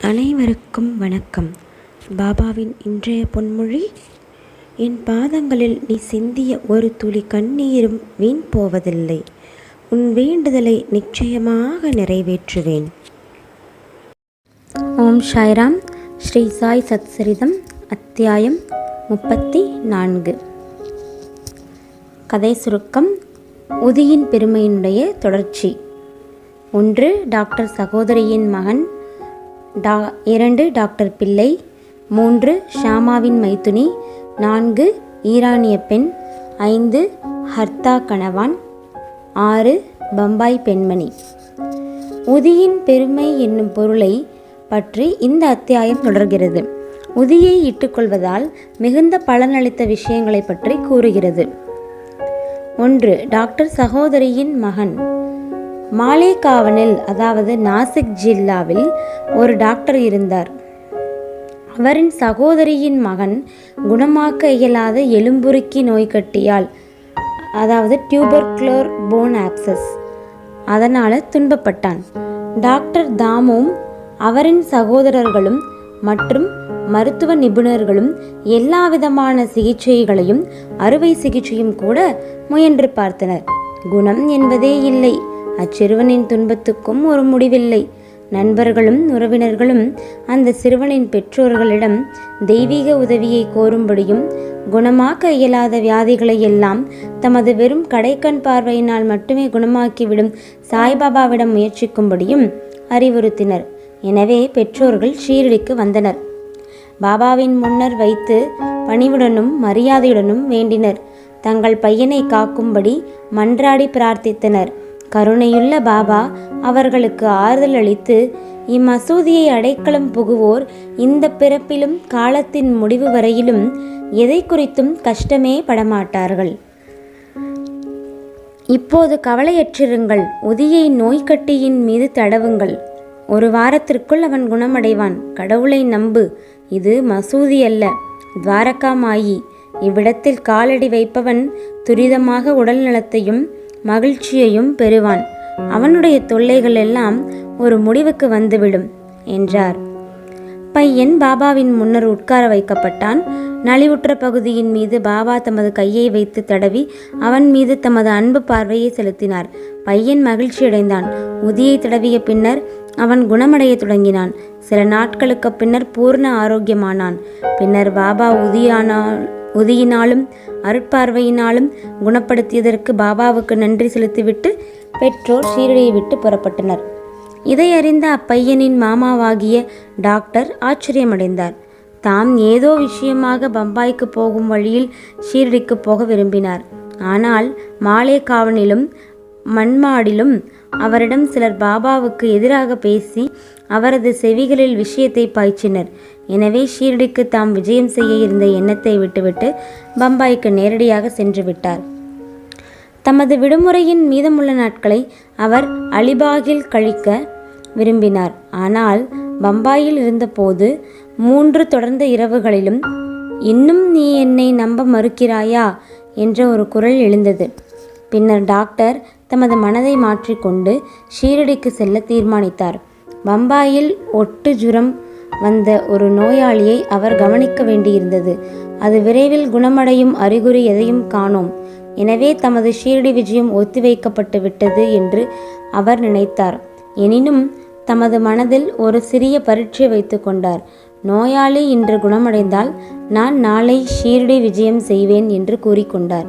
அனைவருக்கும் வணக்கம். பாபாவின் இன்றைய பொன்மொழி என் பாதங்களில் நீ சிந்திய ஒரு துளி கண்ணீரும் வீண் போவதில்லை. உன் வேண்டுதலை நிச்சயமாக நிறைவேற்றுவேன். ஓம் சாய்ராம் ஸ்ரீ சாய் சத்சரிதம் அத்தியாயம் முப்பத்தி நான்கு கதை சுருக்கம் உதியின் பெருமையினுடைய தொடர்ச்சி ஒன்று டாக்டர் சகோதரியின் மகன் டா இரண்டு டாக்டர் பிள்ளை மூன்று ஷாமாவின் மைத்துனி நான்கு ஈரானிய பெண் ஐந்து ஹர்தா கணவான் ஆறு பம்பாய் பெண்மணி. உதியின் பெருமை என்னும் பொருளை பற்றி இந்த அத்தியாயம் தொடர்கிறது. உதியை இட்டுக்கொள்வதால் மிகுந்த பலனளித்த விஷயங்களை பற்றி கூறுகிறது. ஒன்று டாக்டர் சகோதரியின் மகன். மாலேகாவனில் அதாவது நாசிக் ஜில்லாவில் ஒரு டாக்டர் இருந்தார். அவரின் சகோதரியின் மகன் குணமாக்க இயலாத எலும்புருக்கி நோய்க்கட்டியால் அதாவது டியூபர்க்ளோர் போன் ஆக்சஸ் அதனால் துன்பப்பட்டான். டாக்டர் தாமும் அவரின் சகோதரர்களும் மற்றும் மருத்துவ நிபுணர்களும் எல்லா விதமான சிகிச்சைகளையும் அறுவை சிகிச்சையும் கூட முயன்று பார்த்தனர். குணம் என்பதே இல்லை. அச்சிறுவனின் துன்பத்துக்கும் ஒரு முடிவில்லை. நண்பர்களும் உறவினர்களும் அந்த சிறுவனின் பெற்றோர்களிடம் தெய்வீக உதவியை கோரும்படியும் குணமாக்க இயலாத வியாதிகளை எல்லாம் தமது வெறும் கடைக்கண் பார்வையினால் மட்டுமே குணமாக்கிவிடும் சாய்பாபாவிடம் முயற்சிக்கும்படியும் அறிவுறுத்தினர். எனவே பெற்றோர்கள் ஷீரடிக்கு வந்தனர். பாபாவின் முன்னர் வைத்து பணிவுடனும் மரியாதையுடனும் வேண்டினர். தங்கள் பையனை காக்கும்படி மன்றாடி பிரார்த்தித்தனர். கருணையுள்ள பாபா அவர்களுக்கு ஆறுதல் அளித்து இம்மசூதியை அடைக்கலம் புகுவோர் இந்த பிறப்பிலும் காலத்தின் முடிவு வரையிலும் எதை குறித்தும் கஷ்டமே படமாட்டார்கள். இப்போது கவலையற்றிருங்கள் உதியை நோய்க்கட்டியின் மீது தடவுங்கள். ஒரு வாரத்திற்குள் அவன் குணமடைவான். கடவுளை நம்பு இது மசூதி அல்ல துவாரகா மாயி இவ்விடத்தில் காலடி வைப்பவன் துரிதமாக உடல் நலத்தையும் மகிழ்ச்சியையும் பெறுவான். அவனுடைய தொல்லைகள் எல்லாம் ஒரு முடிவுக்கு வந்துவிடும் என்றார். பையன் பாபாவின் முன்னர் உட்கார வைக்கப்பட்டான். நலிவுற்ற பகுதியின் மீது பாபா தமது கையை வைத்து தடவி அவன் மீது தமது அன்பு பார்வையை செலுத்தினார். பையன் மகிழ்ச்சியடைந்தான். உதியை தடவிய பின்னர் அவன் குணமடைய தொடங்கினான். சில நாட்களுக்கு பின்னர் பூர்ண ஆரோக்கியமானான். பின்னர் பாபா உதியானால் உதியினாலும் அருட்பார்வையினாலும் குணப்படுத்தியதற்கு பாபாவுக்கு நன்றி செலுத்திவிட்டு பெற்றோர் ஷீரடியை விட்டு புறப்பட்டனர். இதை அறிந்த அப்பையனின் மாமாவாகிய டாக்டர் ஆச்சரியமடைந்தார். தாம் ஏதோ விஷயமாக பம்பாய்க்கு போகும் வழியில் ஷீரடிக்கு போக விரும்பினார். ஆனால் மாலேகாவனிலும் மண்மாடிலும் அவரிடம் சிலர் பாபாவுக்கு எதிராக பேசி அவரது செவிகளில் விஷயத்தை பாய்ச்சினர். எனவே ஷீரடிக்கு தாம் விஜயம் செய்ய இருந்த எண்ணத்தை விட்டுவிட்டு பம்பாய்க்கு நேரடியாக சென்று விட்டார். தமது விடுமுறையின் மீதமுள்ள நாட்களை அவர் அலிபாகில் கழிக்க விரும்பினார். ஆனால் பம்பாயில் இருந்தபோது மூன்று தொடர்ந்த இரவுகளிலும் இன்னும் நீ என்னை நம்ப மறுக்கிறாயா? என்ற ஒரு குரல் எழுந்தது. பின்னர் டாக்டர் தமது மனதை மாற்றிக்கொண்டு ஷீரடிக்கு செல்ல தீர்மானித்தார். பம்பாயில் ஒட்டு ஜுரம் வந்த ஒரு நோயாளியை அவர் கவனிக்க வேண்டியிருந்தது. அது விரைவில் குணமடையும் அறிகுறி எதையும் காணோம். எனவே தமது ஷீரடி விஜயம் ஒத்திவைக்கப்பட்டு விட்டது என்று அவர் நினைத்தார். எனினும் தமது மனதில் ஒரு சிறிய பரீட்சை வைத்து கொண்டார். நோயாளி இன்று குணமடைந்தால் நான் நாளை ஷீரடி விஜயம் செய்வேன் என்று கூறிக்கொண்டார்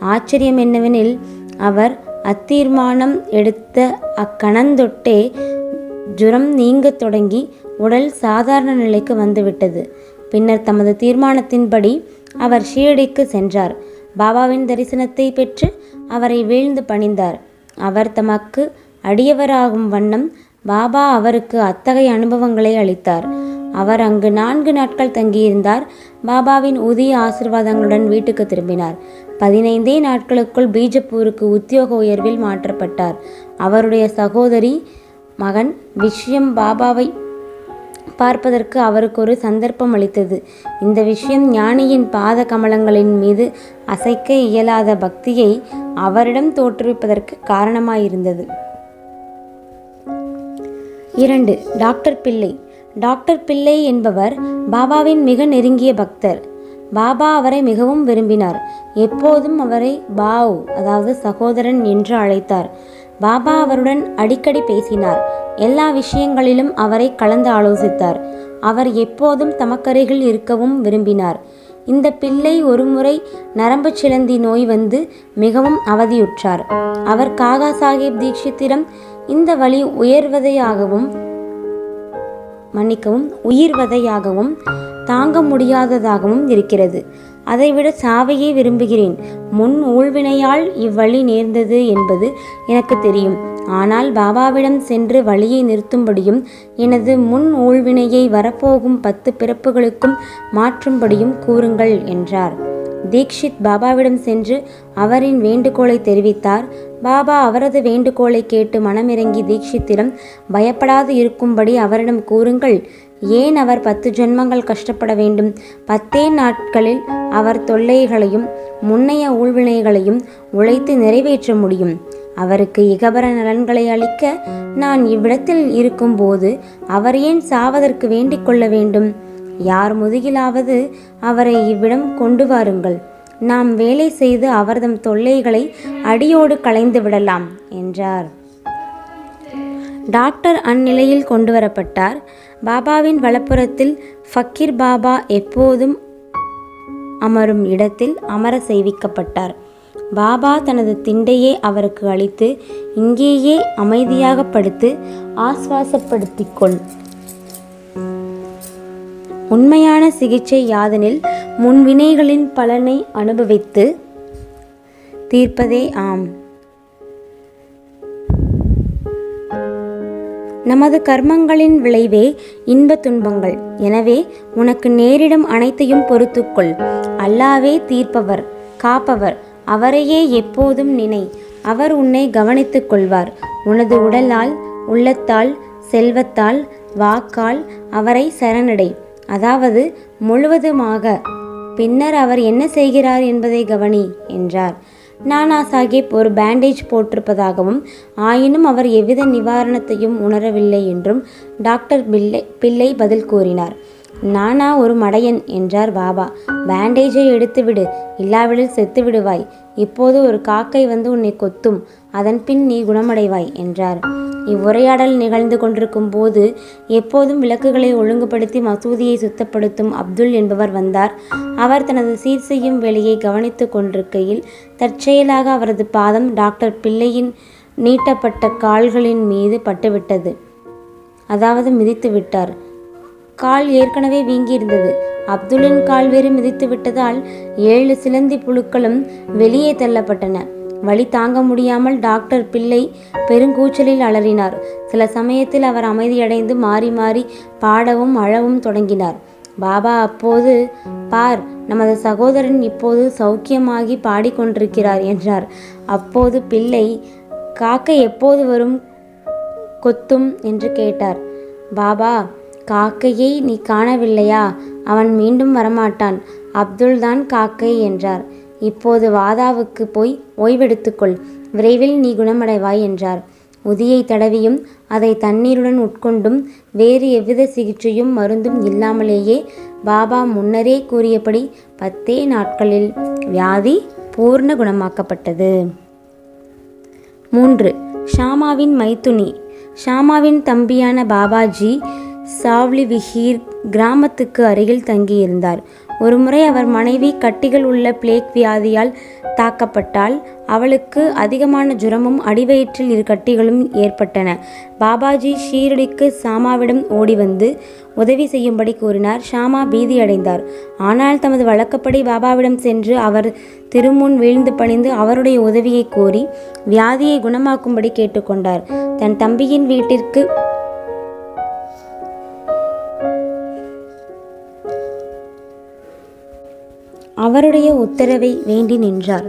ஆச்சரியம் என்னவெனில் அவர் அத்தீர்மானம் எடுத்த அக்கணந்தொட்டே ஜுரம் நீங்கத் தொடங்கி உடல் சாதாரண நிலைக்கு வந்துவிட்டது. பின்னர் தமது தீர்மானத்தின்படி அவர் ஷீரடிக்கு சென்றார். பாபாவின் தரிசனத்தை பெற்று அவரை வீழ்ந்து பணிந்தார். அவர் தமக்கு அடியவராகும் வண்ணம் பாபா அவருக்கு அத்தகைய அனுபவங்களை அளித்தார். அவர் அங்கு நான்கு நாட்கள் தங்கியிருந்தார். பாபாவின் உதிய ஆசிர்வாதங்களுடன் வீட்டுக்கு திரும்பினார். பதினைந்தே நாட்களுக்குள் பீஜப்பூருக்கு உத்தியோக உயர்வில் மாற்றப்பட்டார். அவருடைய சகோதரி மகன் விஷயம் பாபாவை பார்ப்பதற்கு அவருக்கு ஒரு சந்தர்ப்பம் அளித்தது. இந்த விஷயம் ஞானியின் பாத கமலங்களின் மீது அசைக்க இயலாத பக்தியை அவரிடம் தோற்றுவிப்பதற்கு காரணமாயிருந்தது. இரண்டு டாக்டர் பிள்ளை. டாக்டர் பிள்ளை என்பவர் பாபாவின் மிக நெருங்கிய பக்தர். பாபா அவரை மிகவும் விரும்பினார். எப்போதும் அவரை பாவ் அதாவது சகோதரன் என்று அழைத்தார். பாபா அவருடன் அடிக்கடி பேசினார். எல்லா விஷயங்களிலும் அவரை கலந்து ஆலோசித்தார். அவர் எப்போதும் தமக்கருகில் இருக்கவும் விரும்பினார். இந்த பிள்ளை ஒருமுறை நரம்பு சிலந்தி நோய் வந்து மிகவும் அவதியுற்றார். அவர் காகா சாஹேப் தீட்சித்திடம் இந்த வழி உயர்வதையாகவும் மன்னிக்கவும் உயிர்வதையாகவும் தாங்க முடியாததாகவும் இருக்கிறது. அதைவிட சாவையே விரும்புகிறேன். முன் ஊழ்வினையால் இவ்வழி நேர்ந்தது என்பது எனக்கு தெரியும். ஆனால் பாபாவிடம் சென்று வழியை நிறுத்தும்படியும் எனது முன் ஊழ்வினையை வரப்போகும் பத்து பிறப்புகளுக்கும் மாற்றும்படியும் கூறுங்கள் என்றார். தீக்ஷித் பாபாவிடம் சென்று அவரின் வேண்டுகோளை தெரிவித்தார். பாபா அவரது வேண்டுகோளை கேட்டு மனமிறங்கி தீக்ஷித்திடம் பயப்படாது இருக்கும்படி அவரிடம் கூறுங்கள். ஏன் அவர் பத்து ஜென்மங்கள் கஷ்டப்பட வேண்டும்? பத்தே நாட்களில் அவர் தொல்லைகளையும் முன்னைய ஊழ்வினைகளையும் உழைத்து நிறைவேற்ற முடியும். அவருக்கு இகபர நலன்களை அளிக்க நான் இவ்விடத்தில் இருக்கும்போது அவர் ஏன் சாவதற்கு வேண்டிக் கொள்ள வேண்டும்? யார் முதுகிலாவது அவரை இவ்விடம் கொண்டு வாருங்கள். நாம் வேலை செய்து அவர்தம் தொல்லைகளை அடியோடு களைந்து விடலாம் என்றார். டாக்டர் அந்நிலையில் கொண்டு வரப்பட்டார். பாபாவின் வலப்புறத்தில் ஃபக்கீர் பாபா எப்போதும் அமரும் இடத்தில் அமர செய்விக்கப்பட்டார் பாபா தனது திண்டையே அவருக்கு அளித்து இங்கேயே அமைதியாக படுத்து ஆஸ்வாசப்படுத்திக் கொள். உண்மையான சிகிச்சை யாதெனில் முன்வினைகளின் பலனை அனுபவித்து தீர்ப்பதே ஆம். நமது கர்மங்களின் விளைவே இன்ப துன்பங்கள். எனவே உனக்கு நேரிடும் அனைத்தையும் பொறுத்துக்கொள் அல்லாவே தீர்ப்பவர் காப்பவர் அவரையே எப்போதும் நினை. அவர் உன்னை கவனித்துக் கொள்வார். உனது உடலால் உள்ளத்தால் செல்வத்தால் வாக்கால் அவரை சரணடை. அதாவது முழுவதுமாக பின்னர் அவர் என்ன செய்கிறார் என்பதை கவனி என்றார். நானா சாஹிப் ஒரு பேண்டேஜ் போட்டிருப்பதாகவும் ஆயினும் அவர் எவ்வித நிவாரணத்தையும் உணரவில்லை என்றும் டாக்டர் பிள்ளை பிள்ளை பதில் கூறினார். நானா ஒரு மடையன் என்றார் பாபா. பேண்டேஜை எடுத்துவிடு இல்லாவிடில் செத்து விடுவாய் இப்போது ஒரு காக்கை வந்து உன்னை கொத்தும் அதன் பின் நீ குணமடைவாய் என்றார். இவ்வுரையாடல் நிகழ்ந்து கொண்டிருக்கும் போது எப்போதும் விளக்குகளை ஒழுங்குபடுத்தி மசூதியை சுத்தப்படுத்தும் அப்துல் என்பவர் வந்தார். அவர் தனது சீர் செய்யும் வேலையை கவனித்துக் கொண்டிருக்கையில் தற்செயலாக அவரது பாதம் டாக்டர் பிள்ளையின் நீட்டப்பட்ட கால்களின் மீது பட்டுவிட்டது. அதாவது மிதித்து விட்டார் கால் ஏற்கனவே வீங்கியிருந்தது. அப்துல்லின் கால் வேறு மிதித்து விட்டதால் ஏழு சிலந்தி புழுக்களும் வெளியே தள்ளப்பட்டன. வழி தாங்க முடியாமல் டாக்டர் பிள்ளை பெருங்கூச்சலில் அலறினார். சில சமயத்தில் அவர் அமைதியடைந்து மாறி மாறி பாடவும் அழவும் தொடங்கினார். பாபா அப்போது பார் நமது சகோதரன் இப்போது சௌக்கியமாகி பாடிக்கொண்டிருக்கிறார் என்றார். அப்போது பிள்ளை காக்கை எப்போது வரும் கொத்தும்? என்று கேட்டார். பாபா காக்கையை நீ காணவில்லையா? அவன் மீண்டும் வரமாட்டான். அப்துல்தான் காக்கை என்றார். இப்போது வாதாவுக்கு போய் ஓய்வெடுத்துக்கொள். விரைவில் நீ குணமடைவாய் என்றார். உதியை தடவியும் அதை தண்ணீருடன் உட்கொண்டும் வேறு எவ்வித சிகிச்சையும் மருந்தும் இல்லாமலேயே பாபா முன்னரே கூறியபடி பத்தே நாட்களில் வியாதி பூர்ண குணமாக்கப்பட்டது. மூன்று. ஷாமாவின் மைத்துனி. ஷாமாவின் தம்பியான பாபாஜி சாவ்லி விஹீர் கிராமத்துக்கு அருகில் தங்கியிருந்தார். ஒருமுறை அவர் மனைவி கட்டிகள் உள்ள பிளேக் வியாதியால் தாக்கப்பட்டால் அவளுக்கு அதிகமான ஜுரமும் அடிவயிற்றில் இரு கட்டிகளும் ஏற்பட்டன. பாபாஜி ஷீரடிக்கு சாமாவிடம் ஓடி வந்து உதவி செய்யும்படி கூறினார். ஷாமா பீதியடைந்தார் ஆனால் தமது வழக்கப்படி பாபாவிடம் சென்று அவர் திருமுன் வீழ்ந்து பணிந்து அவருடைய உதவியை கோரி வியாதியை குணமாக்கும்படி கேட்டுக்கொண்டார். தன் தம்பியின் வீட்டிற்கு அவருடைய உத்தரவை வேண்டி நின்றார்.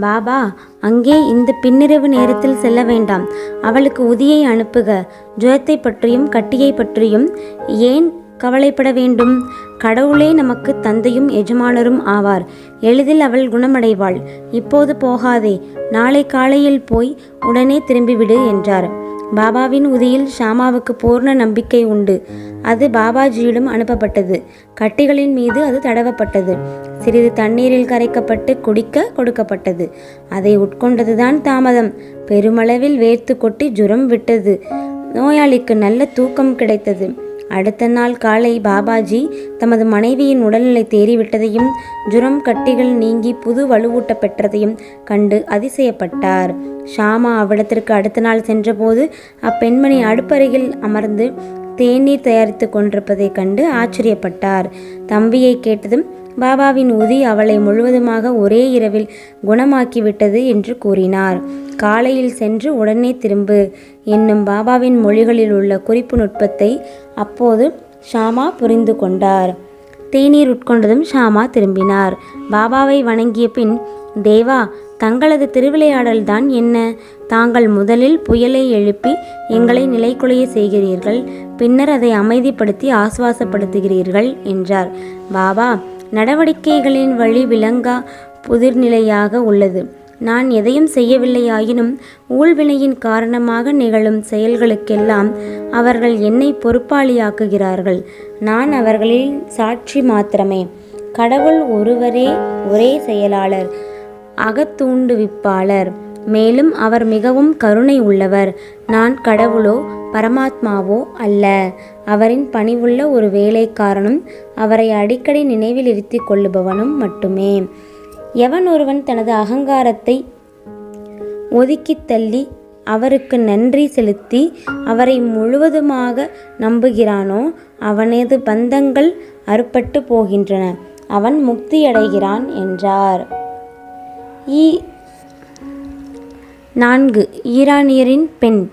பாபா அங்கே இந்த பின்னிரவு நேரத்தில் செல்ல வேண்டாம். அவளுக்கு உதியை அனுப்புக. ஜுரத்தை பற்றியும் கட்டியை பற்றியும் ஏன் கவலைப்பட வேண்டும்? கடவுளே நமக்கு தந்தையும் எஜமானரும் ஆவார். எளிதில் அவள் குணமடைவாள். இப்போது போகாதே. நாளை காலையில் போய் உடனே திரும்பிவிடு என்றார். பாபாவின் உதியில் ஷாமாவுக்கு பூர்ண நம்பிக்கை உண்டு. அது பாபாஜியிடம் அனுப்பப்பட்டது. கட்டிகளின் மீது அது தடவப்பட்டது. சிறிது தண்ணீரில் கரைக்கப்பட்டு குடிக்க கொடுக்கப்பட்டது. அதை உட்கொண்டதுதான் தாமதம். பெருமளவில் வேர்த்து கொட்டி ஜுரம் விட்டது. நோயாளிக்கு நல்ல தூக்கம் கிடைத்தது. அடுத்த நாள் காலை பாபாஜி தமது மனைவியின் உடல்நிலை தேறிவிட்டதையும் ஜுரம் கட்டிகள் நீங்கி புது வலுவூட்ட பெற்றதையும் கண்டு அதிசயப்பட்டார். ஷாமா அவ்விடத்திற்கு அடுத்த நாள் சென்றபோது அப்பெண்மணி அடுப்பருகில் அமர்ந்து தேநீர் தயாரித்து கொண்டிருப்பதைக் கண்டு ஆச்சரியப்பட்டார். தம்பியை கேட்டதும் பாபாவின் உதி அவளை முழுவதுமாக ஒரே இரவில் குணமாக்கிவிட்டது என்று கூறினார். காலையில் சென்று உடனே திரும்பு. என்னும் பாபாவின் மொழிகளில் உள்ள குறிப்பு நுட்பத்தை அப்போது ஷாமா புரிந்து கொண்டார். தேநீர் உட்கொண்டதும் ஷாமா திரும்பினார். பாபாவை வணங்கிய பின் தேவா தங்களது திருவிளையாடல்தான் என்ன? தாங்கள் முதலில் புயலை எழுப்பி எங்களை நிலைக்குலைய செய்கிறீர்கள் பின்னர் அதை அமைதிப்படுத்தி ஆசுவாசப்படுத்துகிறீர்கள் என்றார். பாபா நடவடிக்கைகளின் வழி விளங்கா புதிர்நிலையாக உள்ளது. நான் எதையும் செய்யவில்லையாயினும் ஊழ்வினையின் காரணமாக நிகழும் செயல்களுக்கெல்லாம் அவர்கள் என்னை பொறுப்பாளியாக்குகிறார்கள். நான் அவர்களில் சாட்சி மாத்திரமே. கடவுள் ஒருவரே ஒரே செயலாளர் அகத்தூண்டுவிப்பாளர். மேலும் அவர் மிகவும் கருணை உள்ளவர். நான் கடவுளோ பரமாத்மாவோ அல்ல. அவரின் பணிவுள்ள ஒரு வேலைக்காரனும் அவரை அடிக்கடி நினைவில் இருத்தி கொள்ளுபவனும் மட்டுமே. எவன் ஒருவன் தனது அகங்காரத்தை ஒதுக்கித் தள்ளி அவருக்கு நன்றி செலுத்தி அவரை முழுவதுமாக நம்புகிறானோ அவனது பந்தங்கள் அறுபட்டு போகின்றன. அவன் முக்தியடைகிறான் என்றார். ஈ நான்கு. ஈரானியரின் பெண்.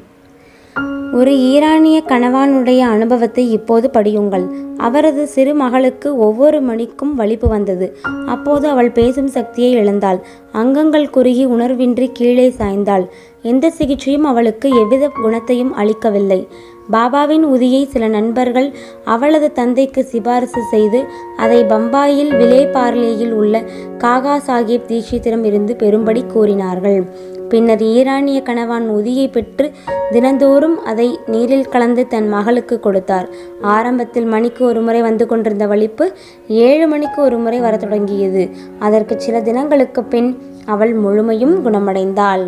ஒரு ஈரானிய கணவானுடைய அனுபவத்தை இப்போது படியுங்கள். அவரது சிறு மகளுக்கு ஒவ்வொரு மணிக்கும் வலிப்பு வந்தது. அப்போது அவள் பேசும் சக்தியை இழந்தாள். அங்கங்கள் குறுகி உணர்வின்றி கீழே சாய்ந்தாள். எந்த சிகிச்சையும் அவளுக்கு எவ்வித குணத்தையும் அளிக்கவில்லை. பாபாவின் உதியை சில நண்பர்கள் அவளது தந்தைக்கு சிபாரிசு செய்து அதை பம்பாயில் விலே பார்லேயில் உள்ள காகா சாஹிப் தீட்சித்திரம் இருந்து பெறும்படி கூறினார்கள். பின்னர் ஈரானிய கணவான் உதியை பெற்று தினந்தோறும் அதை நீரில் கலந்து தன் மகளுக்கு கொடுத்தார். ஆரம்பத்தில் மணிக்கு ஒரு முறை வந்து கொண்டிருந்த வலிப்பு ஏழு மணிக்கு ஒரு முறை வரத் தொடங்கியது. அதற்கு சில தினங்களுக்கு பின் அவள் முழுமையும் குணமடைந்தாள்.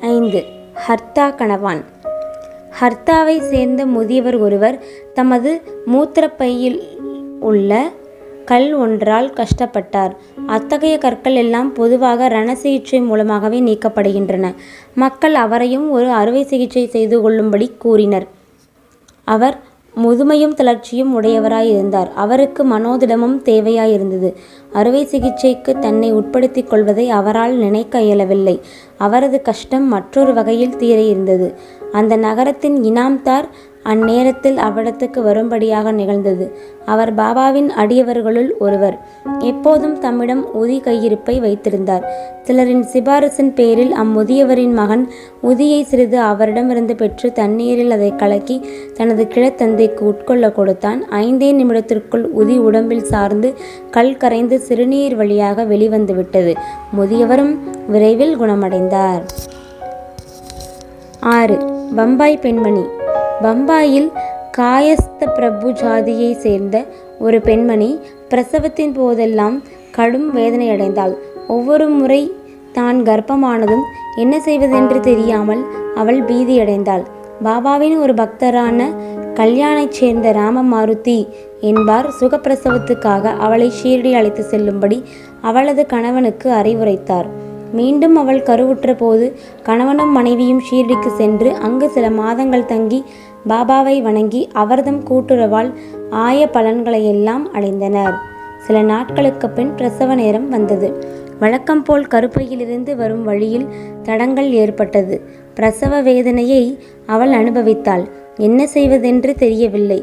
ஐந்து. ஹர்த்தா கணவான். ஹர்த்தாவை சேர்ந்த முதியவர் ஒருவர் தமது மூத்திரப்பையில் உள்ள கல் ஒன்றால் கஷ்டப்பட்டார். அத்தகைய கற்கள் எல்லாம் பொதுவாக ரண சிகிச்சை மூலமாகவே நீக்கப்படுகின்றன. மக்கள் அவரையும் ஒரு அறுவை சிகிச்சை செய்து கொள்ளும்படி கூறினர். அவர் முதுமையும் தளர்ச்சியும் உடையவராய் இருந்தார் அவருக்கு மனோதிடமும் தேவையாயிருந்தது. அறுவை சிகிச்சைக்கு தன்னை உட்படுத்திக் கொள்வதை அவரால் நினைக்க இயலவில்லை. அவரது கஷ்டம் மற்றொரு வகையில் தீர இருந்தது அந்த நகரத்தின் இனாம்தார் அந்நேரத்தில் அவ்விடத்துக்கு வரும்படியாக நிகழ்ந்தது. அவர் பாபாவின் அடியவர்களுள் ஒருவர். எப்போதும் தம்மிடம் உதி கையிருப்பை வைத்திருந்தார். சிலரின் சிபாரிசின் பேரில் அம்முதியவரின் மகன் உதியை சிறிது அவரிடமிருந்து பெற்று தண்ணீரில் அதை கலக்கி தனது கிழத்தந்தைக்கு உட்கொள்ள கொடுத்தான். ஐந்தே நிமிடத்திற்குள் உதி உடம்பில் சார்ந்து கல் கரைந்து சிறுநீர் வழியாக வெளிவந்து விட்டது. முதியவரும் விரைவில் குணமடைந்தார். ஆறு. பம்பாய் பெண்மணி. பம்பாயில் காயஸ்த பிரபு ஜாதியை சேர்ந்த ஒரு பெண்மணி பிரசவத்தின் போதெல்லாம் கடும் வேதனையடைந்தாள். ஒவ்வொரு முறை தான் கர்ப்பமானதும் என்ன செய்வதென்று தெரியாமல் அவள் பீதியடைந்தாள். பாபாவின் ஒரு பக்தரான கல்யாணைச் சேர்ந்த ராம மாருதி என்பார் சுகப்பிரசவத்துக்காக அவளை ஷீரடி அழைத்து செல்லும்படி அவளது கணவனுக்கு அறிவுரைத்தார். மீண்டும் அவள் கருவுற்ற போது கணவனும் மனைவியும் ஷீரடிக்கு சென்று அங்கு சில மாதங்கள் தங்கி பாபாவை வணங்கி அவர்தம் கூட்டுறவால் ஆய பலன்களையெல்லாம் அடைந்தனர். சில நாட்களுக்கு பின் பிரசவ நேரம் வந்தது. வழக்கம் போல் கருப்பையிலிருந்து வரும் வழியில் தடங்கள் ஏற்பட்டது. பிரசவ வேதனையை அவள் அனுபவித்தாள். என்ன செய்வதென்று தெரியவில்லை.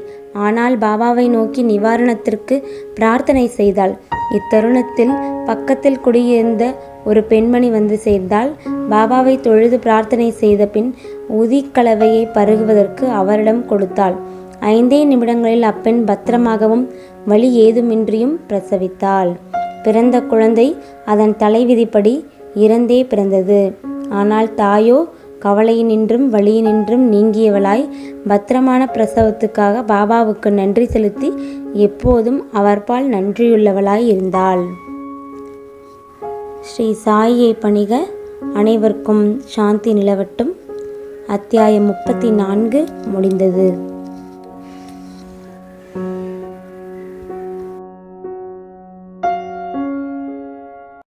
ஆனால் பாபாவை நோக்கி நிவாரணத்திற்கு பிரார்த்தனை செய்தாள். இத்தருணத்தில் பக்கத்தில் குடியிருந்த ஒரு பெண்மணி வந்து சேர்ந்தால் பாபாவை தொழுது பிரார்த்தனை செய்த பின் உதிக்கலவையை பருகுவதற்கு அவரிடம் கொடுத்தாள். ஐந்தே நிமிடங்களில் அப்பெண் பத்திரமாகவும் வழி ஏதுமின்றியும் பிரசவித்தாள். பிறந்த குழந்தை அதன் தலைவிதிப்படி இறந்தே பிறந்தது. ஆனால் தாயோ கவலையினின்றும் வழியினின்றும் நீங்கியவளாய் பத்திரமான பிரசவத்துக்காக பாபாவுக்கு நன்றி செலுத்தி எப்போதும் அவர்பால் நன்றியுள்ளவளாய் இருந்தாள். ஸ்ரீ சாயியை பணிக அனைவருக்கும் சாந்தி நிலவட்டும். அத்தியாயம் முப்பத்தி நான்கு முடிந்தது.